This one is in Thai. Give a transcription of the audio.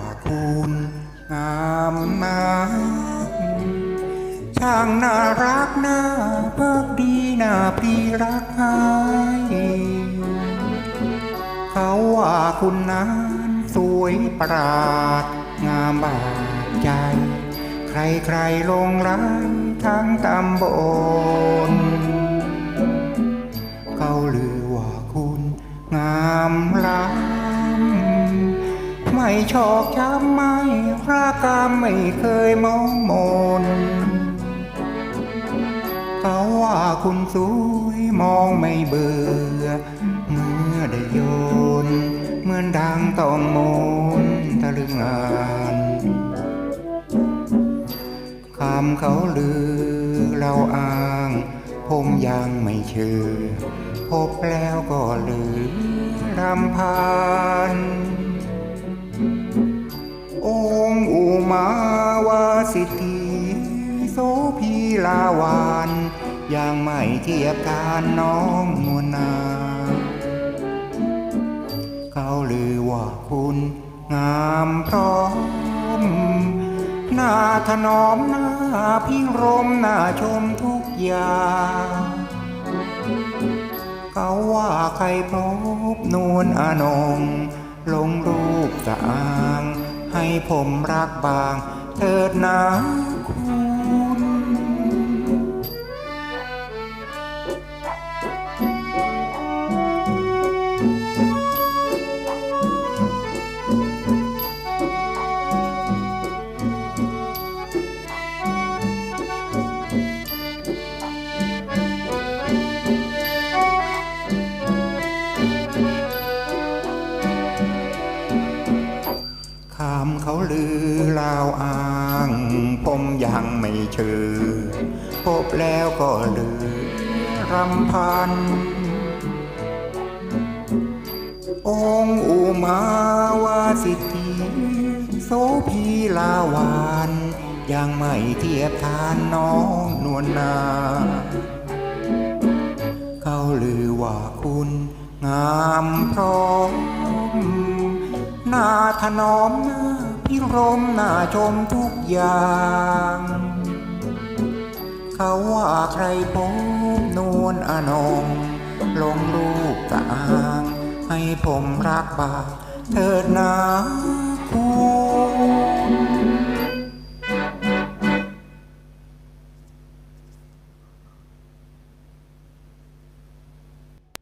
าคุณงามมากช่างน่ารักน่าเบิกดีน่าปรีรักให้เขาว่าคุณนั้นสวยประหลาด งามบาดใจ ใครๆลงรักทั้งตำบล ไม่ชอกช้ำไม่พระกามไม่เคยมองมนเขาว่าคุณสวยมองไม่เบื่อ เมื่อได้โยน เหมือนดังต้องมนตะลึงอ่านคำเขาลือเราอ้าง ผมยังไม่เชื่อ พบแล้วก็ลือรำพาน สิทธิโสพีลาวานยังไม่เทียบทานน้องนวนา เขาลือว่าคุณงามพร้อมหน้าถนอมหน้าพิรมหน้าชมทุกอย่างเขาว่าใครพบนวลอานง ลงรูปสะอาง ให้ผมรักบาง เถิดนา ลือลาวอ้าง ผมยังไม่เชื่อ พบแล้วก็ลือรำพัน องค์อุมาวาสิทธิโสพีลาวานยังไม่เทียบทานน้องนวลนา เขาลือว่าคุณงามพร้อมนาถนอมหน้า พิรมหน้าชมทุกอย่าง เขาว่าใครพบนวลอนงลงรูปตะอาง ให้ผมรักบาเถิดนาคู